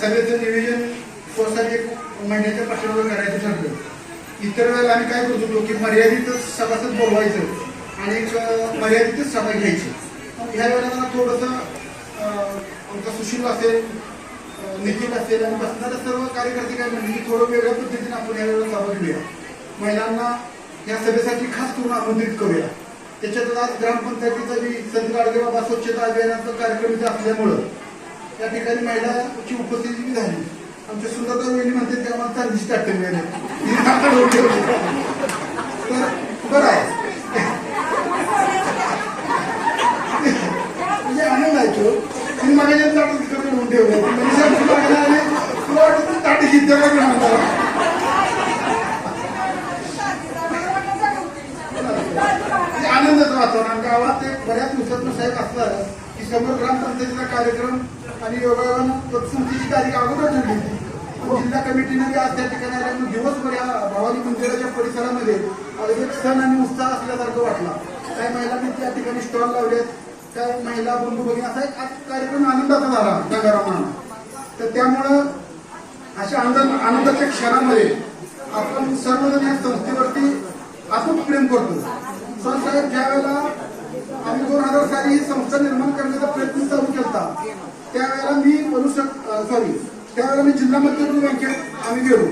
सभेचं नियोजन स्वतःसाठी एक महिन्याच्या पाठीमागे करायचं ठरलं. इतर वेळेला आम्ही काय करत होतो की मर्यादितच सभासद बोलवायचं आणि एक मर्यादितच सभा घ्यायची. ह्या वेळेला मला थोडंसं आमचा सुशील असेल निखिल असेल आणि बसणारे सर्व कार्यकर्ते काय म्हणले की थोडं वेगळ्या पद्धतीने आपण या वेळेला सभा घेऊया. महिलांना या सभेसाठी खास करून आमंत्रित करूया. त्याच्यात आज ग्रामपंचायतीचा जी संत गाडगेबाबा स्वच्छता अभियानाचा कार्यक्रम इथे असल्यामुळं त्या ठिकाणी महिलाची उपस्थिती झाली. आमच्या सुंदरता वेळी म्हणते ते आम्हाला चांगलीच टाकते मिळाली तर बरं आहे. म्हणजे आनंद आहे तो तुम्ही माझ्या जे ताट तिकडे म्हणून ठेवलं मनीषा तुला आणि तुला वाटतं ताट घेतलं का म्हणता म्हणजे आनंदाचं वातावरण. गावात ते बऱ्याच दिवसातून साहेब असतात की समोर ग्रामपंचायतीचा कार्यक्रम आणि योगायोगानं पतसंस्थेची तारीख अगोदर ठरली होती. जिल्हा कमिटीने बी आज त्या ठिकाणी आल्यामुळे दिवसभर या भवानी मंदिराच्या परिसरामध्ये अगदी एक सण आणि उत्साह असल्यासारखं वाटला. काही महिलांनी त्या ठिकाणी स्टॉल लावलेत. काही महिला बंधू भगिनी असा एक आज कार्यक्रम आनंदाचा झाला गंगारामाना तर त्यामुळं अशा आनंद आनंदाच्या क्षणामध्ये आपण सर्वजण या संस्थेवरती आपण प्रेम करतो. सर साहेब ज्या वेळेला दोन हजार साली ही संस्था निर्माण करण्याचा प्रयत्न चालू केला त्यावेळेला मी मनुष्य सॉरी त्यावेळेला मी जिल्हा मध्यवर्ती बँकेत आम्ही गेलो.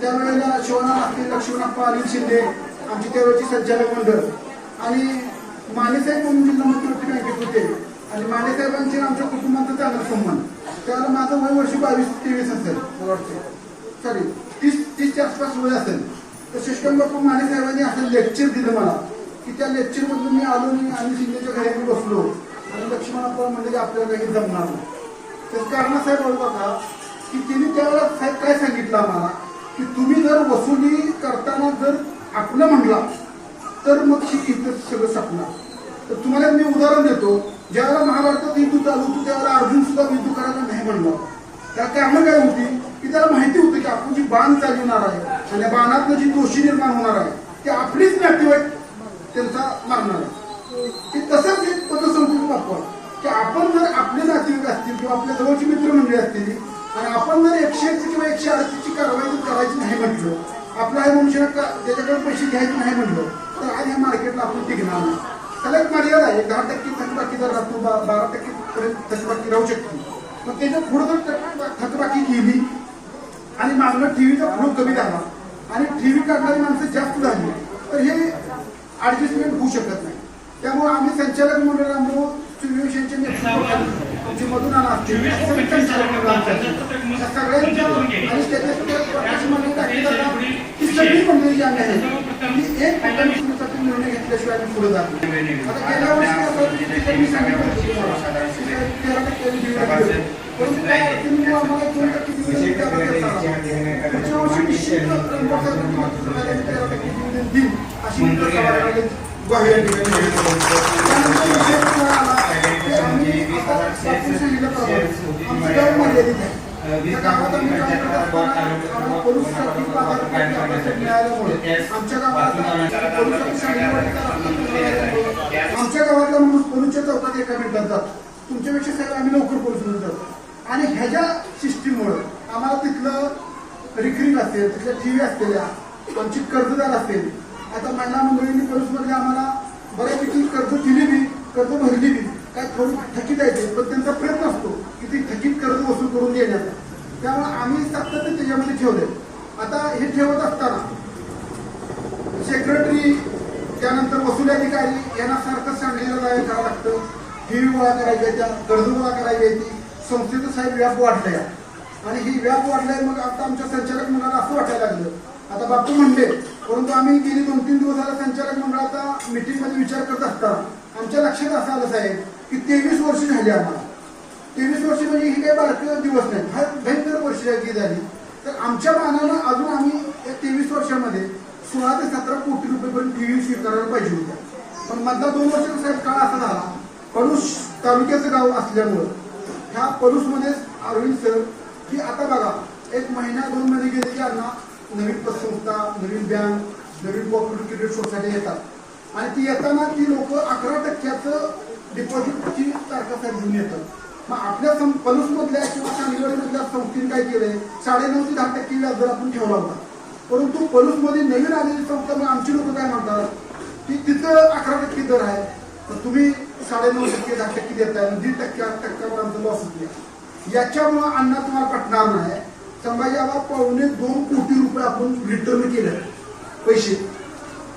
त्यावेळेला शिवना असतील लक्ष्मणप्पा अनिल शिंदे आमची त्यावेळेची संचालक मंडळ आणि मानेसाहेब म्हणून जिल्हा मध्यवर्ती बँकेत होते. आणि मानेसाहेबांचे आमच्या कुटुंबाचा चांगला सन्मान. त्यावेळेला माझं वय वर्ष बावीस तेवीस असेल. वाटतं सॉरी तीस तीसच्या आसपास वय असेल. तर शिष्टम बापू माने साहेबांनी असं लेक्चर दिलं मला. की त्या लेक्चर मधून मी आलो आणि शिंदेच्या घरी बसलो. आणि लक्ष्मणप्पा म्हणजे की आपल्याला काही जमणार नाही. तर कारण साहेब बोलतो का की तिने त्यावेळेला साहेब काय सांगितलं आम्हाला? की तुम्ही जर वसुली करताना जर आपलं म्हणला तर मग ही इथं सगळं सपना तर तुम्हाला मी उदाहरण देतो. ज्यावेळेला महाभारतात युद्ध चालू होतं त्यावेळेला अर्जुन सुद्धा युद्ध करायला नाही म्हणला. त्या कारण काय होती की त्याला माहिती होती की आपण जी बाण चालवणार आहे आणि या बाणातनं जी दोषी निर्माण होणार आहे ते आपलीच नातेवाईक त्यांचा मारणार आहे तसंच एक पतसंस्कृती वापर. की आपण जर आपले नातेवाईक असतील किंवा आपल्या जवळची मित्रमंडळी असतील आणि आपण जर एकशे एकची किंवा एकशे अडतीसची कारवाई करायची नाही म्हटलं आपला हे मनुष्य त्याच्याकडे पैसे घ्यायचे नाही म्हटलं तर आज ह्या मार्केटला आपण टिकणार नाही. त्याला एक मर्यादा आहे दहा टक्के थकबाकी जर राहतो बारा टक्के पर्यंत थकबाकी राहू शकते. मग त्याच्या पुढं जर थकबाकी गेली आणि मागणं टीव्हीचा फ्लो कमी झाला आणि टीव्ही काढणारी माणसं जास्त झाली तर हे ऍडजस्टमेंट होऊ शकत नाही. त्यामुळे आम्ही संचालक मंडळ नेतृत्वाखाली आमचे मधून असतील. सगळ्यांच्या आणि ही सगळी मंडळी जी आम्ही आहेत. ती एक निर्णय घेतल्याशिवाय आम्ही पुढे जात नाही. आता गेल्या वर्षी असं होतं की त्यांनी सांगितलं होतं तुम्हाला, की तेरा टक्क्यांनी दिवस दिले. परंतु त्या अडचणीमुळे आम्हाला दोन टक्के दिवस दिले त्याला करता आला. पुढच्या वर्षी निश्चित त्र्यंबकेश्वर महाराष्ट्राला तेरा टक्के दिवस देईल अशी मी सर्वांना ग्वाही या ठिकाणी देतो. त्यानंतर विषय पुढे आला की आम्ही आता सातशे शैलीला प्रभावित. आमचं गाव मर्यादित आहे. त्या गावात आम्ही काय करत असताना आम्हाला पोलीससाठी प्राधान्य मिळाल्यामुळे आमच्या गावात गावातला माणूस पोलीसच्या चौकात एका मिनिटात जातो. तुमच्यापेक्षा साहेब आम्ही लवकर पोहोचून जातो. आणि ह्याच्या सिस्टीममुळे आम्हाला तिथलं रिक्रिंग असेल तिथल्या टी व्ही असलेल्या आमची कर्जदार असतील आता महिला मंडळींनी पोलिसमध्ये आम्हाला बऱ्यापैकी कर्ज दिली बी कर्ज भरली बी काय थोडी थकीत आहे ते, पण त्यांचा प्रयत्न असतो की ती थकीत कर्ज वसूल करून देण्याचा. त्यामुळे आम्ही सातत्य त्याच्यामध्ये ठेवले. आता हे ठेवत असताना सेक्रेटरी त्यानंतर वसुली अधिकारी यांना सारखं सांगलेलं जायला करावं लागतं फी गोळा करायची त्या कर्ज गोळा करायची ती. संस्थेचं साहेब व्याप वाढलाय. आणि ही व्याप वाढलाय मग आता आमच्या संचालक मंडळाला असं वाटायला लागलं. आता बापू म्हणले परंतु आम्ही गेली दोन तीन दिवस झाला संचालक मंडळाचा मीटिंगमध्ये विचार करत असताना आमच्या लक्षात असं आलं साहेब की तेवीस वर्ष झाली आम्हाला. तेवीस वर्ष म्हणजे ही काही भारतीय दिवस नाही. फार भयंकर झाली. तर आमच्या मानानं अजून आम्ही या तेवीस वर्षामध्ये सोळा ते सतरा कोटी रुपयेपर्यंत टीव्ही स्वीकारायला पाहिजे होत्या. पण मधला दोन वर्षाचा साहेब काळ असा झाला. पलूस तालुक्याचं गाव असल्यामुळं. ह्या पलूसमध्ये अरविंद सर की आता बघा एक महिना दोन महिने गेले की यांना नवीन पतसंस्था नवीन बँक नवीन कॉपरेटिव्ह क्रेडिट सोसायटी येतात. आणि ती येताना ती लोक अकरा टक्क्याचं डिपॉझिटची तारखा साहेब घेऊन येतात. मग आपल्या सं- पलूसमधल्या किंवा सांगलीवाडीमधल्या संस्थेने काय केलंय? साडेनऊ ते दहा टक्के व्याजदर आपण ठेवला होता. परंतु पलूसमध्ये नवीन आलेली संस्था मग आमची लोक काय म्हणतात? की तिथं अकरा टक्के दर आहे. तर तुम्ही साडेनऊ टक्के दहा टक्के देताय आणि दीड टक्के आठ टक्क्यावर आमचं लॉस होते याच्यामुळं अण्णा तुम्हाला पटणार नाही. संभाजीला पावणे दोन कोटी रुपये आपण रिटर्न केलं पैसे.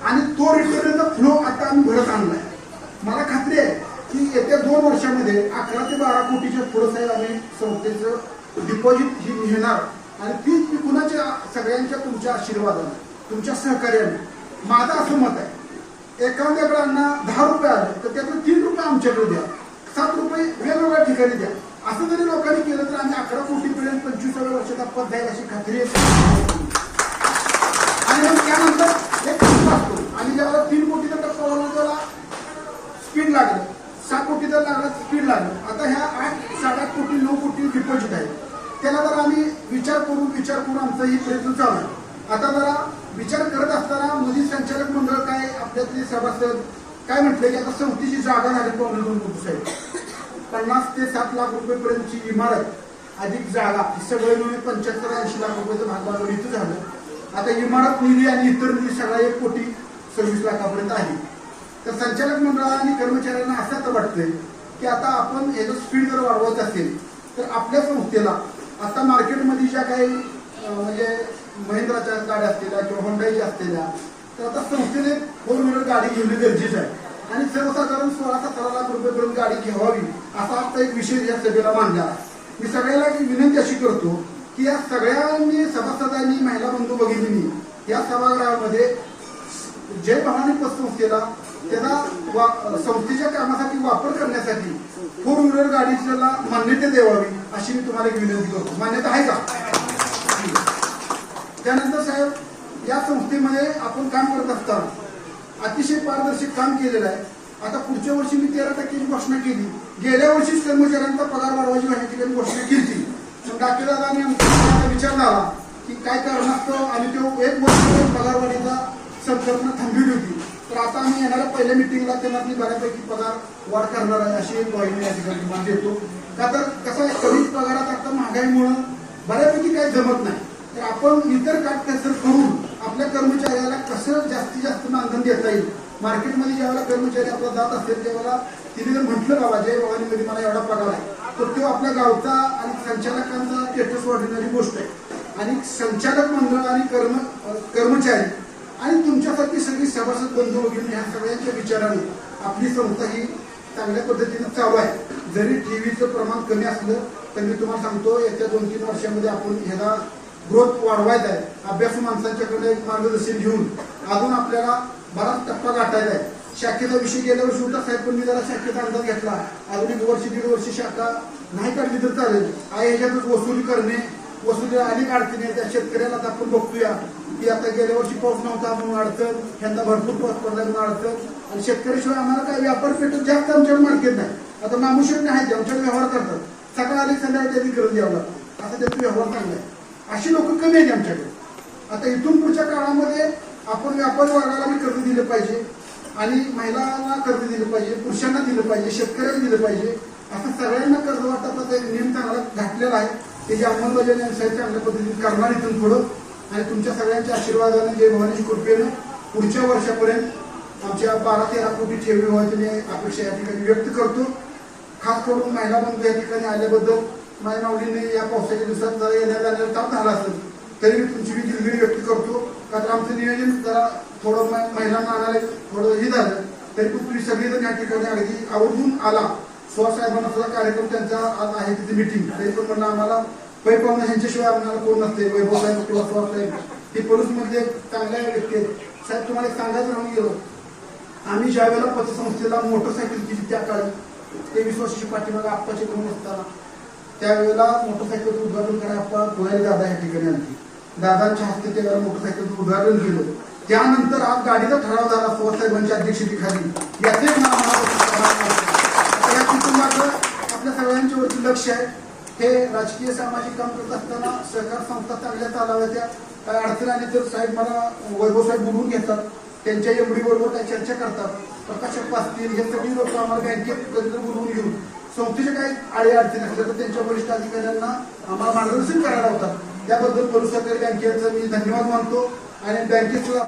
आणि तो रिटर्नचा फ्लो आता आम्ही भरत आणलाय. मला खात्री आहे येत्या दोन वर्षामध्ये अकरा ते बारा कोटीच्या पुढं साहेब आम्ही संस्थेचं डिपॉझिट ही घेणार. आणि ती ती कुणाच्या सगळ्यांच्या तुमच्या आशीर्वादाने तुमच्या सहकार्याने माझं असं मत आहे. एखाद्याकडे अण्णा दहा रुपये आले तर त्यातून तीन रुपये आमच्याकडे द्या. सात रुपये वेगवेगळ्या ठिकाणी द्या. असं जरी लोकांनी केलं तर आम्ही अकरा कोटीपर्यंत पंचवीसाव्या वर्षात आपण जाईल अशी खात्री आहे आणि मग त्यानंतर एक टप्पा असतो आणि ज्यावेळेला तीन कोटीचा टप्पा आला त्याला स्पीड लागलं सहा कोटीचा लागला स्पीड लागलं आता ह्या आठ साडेआठ कोटी नऊ कोटी डिपॉझिट आहे त्याला आम्ही विचार करून विचार करून आमचाही प्रयत्न चालू आहे. आता जरा विचार करत असताना मोदी संचालक मंडळ काय आपल्यातले सभासद काय म्हटले की आता चौथीची जागा झाली काँग्रेस दोन साहेब. पन्नास ते सात लाख रुपयेपर्यंतची इमारत अधिक जागा ही सगळे मिळून पंच्याहत्तर ऐंशी लाख रुपयाचं भागभांडवल इथं झालं. आता इमारत निधी आणि इतर निधी सगळा एक कोटी सव्वीस लाखापर्यंत आहे. तर संचालक मंडळाला आणि कर्मचाऱ्यांना असं आता वाटतंय की आता आपण याचं स्पीड जर वाढवत असेल तर आपल्या संस्थेला आता मार्केटमध्ये ज्या काही म्हणजे महिंद्राच्या गाड्या असलेल्या किंवा होंडाईच्या असलेल्या तर आता संस्थेने फोर व्हीलर गाडी घेणे गरजेचं आहे. आणि सर्वसाधारण सोळा सतरा लाख रुपयेपर्यंत गाडी घ्यावी असा आता एक विषय या सभेला मांडला. मी सगळ्याला एक विनंती अशी करतो की या सगळ्यांनी सभासदांनी महिला बंधू भगिनींनी या सभागृहामध्ये जय भवानी पतसंस्थेला त्यांना वा- संस्थेच्या कामासाठी वापर करण्यासाठी फोर व्हीलर गाडीला मान्यता द्यावी अशी मी तुम्हाला एक विनंती करतो. मान्यता आहे का? त्यानंतर साहेब या संस्थेमध्ये आपण काम करत असताना अतिशय पारदर्शक काम केलेलं आहे. आता पुढच्या वर्षी मी तेरा टक्क्याची घोषणा केली. गेल्या वर्षीच कर्मचाऱ्यांचा पगार वाढवायची व्हायची ठिकाणी घोषणा केली. पण डाकेदादांनी आमचा विचार झाला की काय करणार आणि तो एक वर्ष पगारवाढीचा संकल्पना थांबली होती. तर आता आम्ही येणाऱ्या पहिल्या मिटिंगला त्यांना ती बऱ्यापैकी पगार वाढ करणार आहे अशी एक ग्वाही मी या ठिकाणी तुम्हाला देतो का तर कसं आहे कमी पगारात आता महागाईमुळं बऱ्यापैकी काही जमत नाही. तर आपण इतर काटकसर करून आपल्या कर्मचाऱ्याला कसं जास्तीत जास्त मानधन देता येईल? मार्केटमध्ये ज्यावेळेला कर्मचारी आपला जात असेल त्यावेळेला तिने जर म्हटलं बाबा जय भवानीमध्ये मला एवढा पगार आहे तर तो आपल्या गावचा आणि संचालकांचा स्टेटस वाढणारी गोष्ट आहे. आणि संचालक मंडळ आणि कर्म कर्मचारी आणि तुमच्यासारखी सगळी सभासद बंधू वगैरे ह्या सगळ्यांच्या विचाराने आपली संस्था ही चांगल्या पद्धतीने चालू आहे. जरी टीव्हीचं प्रमाण कमी असलं तर मी तुम्हाला सांगतो येत्या दोन तीन वर्षामध्ये आपण ह्याला ग्रोथ वाढवायचा आहे. अभ्यासू माणसांच्याकडे एक मार्गदर्शन घेऊन अजून आपल्याला बराच टप्पा गाठायचा आहे. शाखेचा विषय गेल्या वर्षी होता साहेब पण मी जरा शाखेचा अंदाज घेतला. अजून एक वर्ष दीड वर्ष शाखा नाही काढली तर चालेल. आहे ह्याच्यातच वसुली करणे वसुली अनेक अडचणी आहेत. त्या शेतकऱ्याला आता आपण बघतोया की आता गेल्या वर्षी पाऊस नव्हता म्हणून अडचण यंदा भरपूर पाऊस पडला म्हणून अडचण. आणि शेतकऱ्याशिवाय आम्हाला काय व्यापार पेटत जास्त आमच्याकडे मार्केट नाही. आता मामुशेट आहेत आमच्याकडे व्यवहार करतात. सकाळ आली संध्याकाळी त्यांनी करून द्यावं लागतं. आता त्यांचा व्यवहार चांगला आहे. अशी लोक कमी आहेत आमच्याकडे. आता इथून पुढच्या काळामध्ये आपण व्यापारी वर्गाला मी कर्ज दिलं पाहिजे. आणि महिलांना कर्ज दिलं पाहिजे पुरुषांना दिलं पाहिजे शेतकऱ्यांना दिलं पाहिजे. असं सगळ्यांना कर्ज वाटपाचा एक नियम चांगला घातलेला आहे. त्याची अंमलबजावणी आणि साहेब चांगल्या पद्धतीने करणार इथून पुढं आणि तुमच्या सगळ्यांच्या आशीर्वादाने जय भवानी कृपेनं पुढच्या वर्षापर्यंत आमच्या बारा तेरा कोटी ठेवी व्हायची मी अपेक्षा या ठिकाणी व्यक्त करतो. खास करून महिला बंधू या ठिकाणी आल्याबद्दल माझ्या माऊलीने या पावसाच्या दिवसात जरा येण्या जाण्याला ताप झाला असेल तरी मी तुमची मी दिलगिरी व्यक्त करतो. का तर आमचं नियोजन जरा थोडं महिलांना आणायला थोडं हे झालं तरी पण तुम्ही सगळेजण या ठिकाणी अगदी आवर्जून आला. स्वसाहेबांना सुद्धा कार्यक्रम त्यांचा आज आहे तिथे मिटिंग तरी पण म्हणलं आम्हाला पै पाहुणे ह्यांच्याशिवाय आम्हाला कोण नसते वैभव साहेब किंवा सुहास हे पलूसमध्ये चांगल्या व्यक्ती आहेत. साहेब तुम्हाला एक सांगायचं राहून गेलो. आम्ही ज्या वेळेला पतसंस्थेला मोटरसायकल केली त्या काळी तेवीस वर्षाची पाठीमागे आप्पाचे कोण असताना त्यावेळेला मोटरसायकलचं उद्घाटन करायला आप्पा पुढारी दादा या ठिकाणी आणली दादांच्या हस्ते त्यावेळेला मोटरसायकलचं उद्घाटन केलं. त्यानंतर आज गाडीचा ठराव झाला सुहासाहेबांच्या अध्यक्षतेखाली. याचे मला मनापासून आपल्या सगळ्यांच्यावरती लक्ष आहे. हे राजकीय सामाजिक काम करत असताना सहकार संस्था चांगल्या चालाव्याच्या काय अडचण आली तर साहेब मला वैभव साहेब बोलवून घेतात. त्यांच्या एवढी बरोबर काही चर्चा करतात. प्रकाशक असतील हे सगळी लोक आम्हाला बँकेत कधीतरी बोलवून घेऊन संस्थेच्या काही आळी अडचणी असल्या तर त्यांच्या वरिष्ठ अधिकाऱ्यांना आम्हाला मार्गदर्शन करायला होतात त्याबद्दल करू सहकारी बँकेचं मी धन्यवाद मानतो आणि बँकेचं